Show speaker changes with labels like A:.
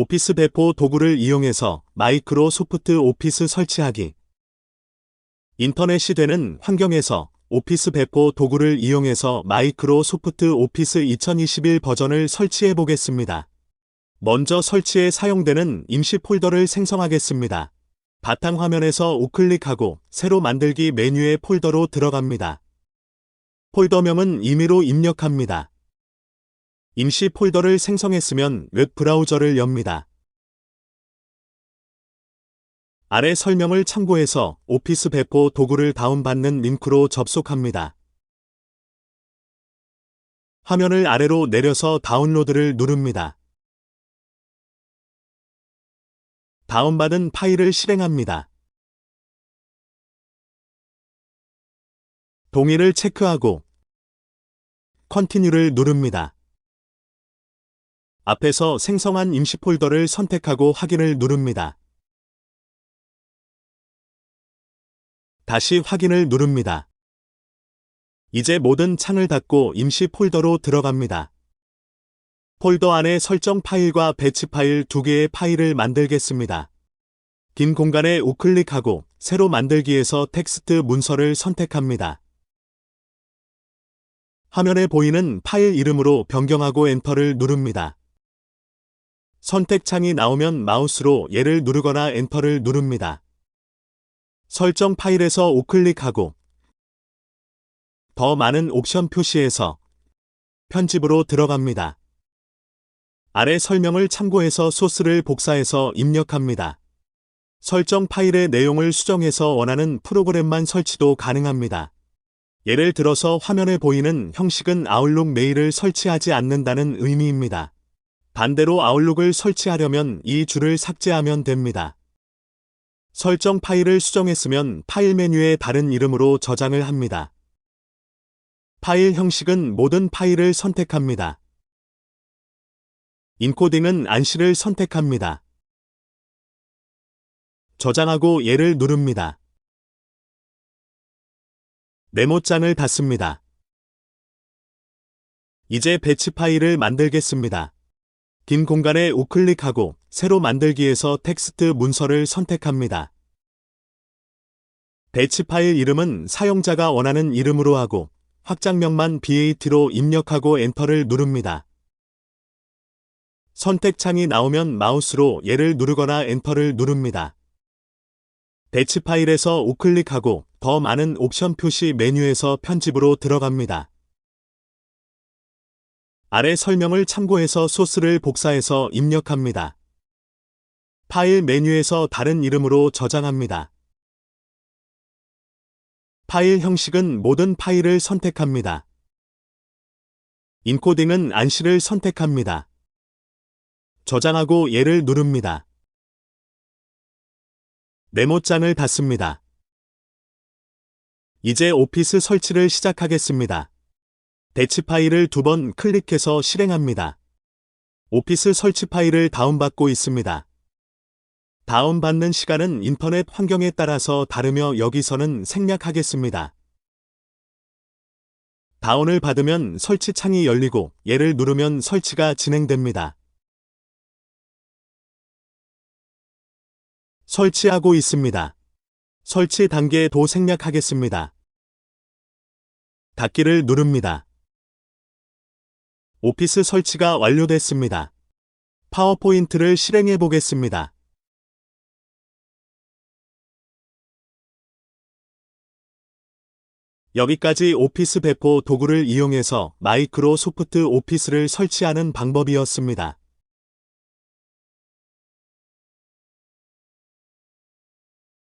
A: 오피스 배포 도구를 이용해서 마이크로 소프트 오피스 설치하기. 인터넷이 되는 환경에서 오피스 배포 도구를 이용해서 마이크로 소프트 오피스 2021 버전을 설치해 보겠습니다. 먼저 설치에 사용되는 임시 폴더를 생성하겠습니다. 바탕화면에서 우클릭하고 새로 만들기 메뉴의 폴더로 들어갑니다. 폴더명은 임의로 입력합니다. 임시 폴더를 생성했으면 웹 브라우저를 엽니다. 아래 설명을 참고해서 오피스 배포 도구를 다운받는 링크로 접속합니다. 화면을 아래로 내려서 다운로드를 누릅니다. 다운받은 파일을 실행합니다. 동의를 체크하고 컨티뉴를 누릅니다. 앞에서 생성한 임시 폴더를 선택하고 확인을 누릅니다. 다시 확인을 누릅니다. 이제 모든 창을 닫고 임시 폴더로 들어갑니다. 폴더 안에 설정 파일과 배치 파일 두 개의 파일을 만들겠습니다. 긴 공간에 우클릭하고 새로 만들기에서 텍스트 문서를 선택합니다. 화면에 보이는 파일 이름으로 변경하고 엔터를 누릅니다. 선택창이 나오면 마우스로 얘를 누르거나 엔터를 누릅니다. 설정 파일에서 우클릭하고 더 많은 옵션 표시에서 편집으로 들어갑니다. 아래 설명을 참고해서 소스를 복사해서 입력합니다. 설정 파일의 내용을 수정해서 원하는 프로그램만 설치도 가능합니다. 예를 들어서 화면에 보이는 형식은 아웃룩 메일을 설치하지 않는다는 의미입니다. 반대로 아웃룩을 설치하려면 이 줄을 삭제하면 됩니다. 설정 파일을 수정했으면 파일 메뉴의 다른 이름으로 저장을 합니다. 파일 형식은 모든 파일을 선택합니다. 인코딩은 안시를 선택합니다. 저장하고 얘를 누릅니다. 메모장을 닫습니다. 이제 배치 파일을 만들겠습니다. 긴 공간에 우클릭하고 새로 만들기에서 텍스트 문서를 선택합니다. 배치 파일 이름은 사용자가 원하는 이름으로 하고 확장명만 BAT로 입력하고 엔터를 누릅니다. 선택창이 나오면 마우스로 얘를 누르거나 엔터를 누릅니다. 배치 파일에서 우클릭하고 더 많은 옵션 표시 메뉴에서 편집으로 들어갑니다. 아래 설명을 참고해서 소스를 복사해서 입력합니다. 파일 메뉴에서 다른 이름으로 저장합니다. 파일 형식은 모든 파일을 선택합니다. 인코딩은 안시를 선택합니다. 저장하고 얘를 누릅니다. 메모장을 닫습니다. 이제 오피스 설치를 시작하겠습니다. 대치 파일을 두 번 클릭해서 실행합니다. 오피스 설치 파일을 다운받고 있습니다. 다운받는 시간은 인터넷 환경에 따라서 다르며 여기서는 생략하겠습니다. 다운을 받으면 설치 창이 열리고 얘를 누르면 설치가 진행됩니다. 설치하고 있습니다. 설치 단계도 생략하겠습니다. 닫기를 누릅니다. 오피스 설치가 완료됐습니다. 파워포인트를 실행해 보겠습니다. 여기까지 오피스 배포 도구를 이용해서 마이크로소프트 오피스를 설치하는 방법이었습니다.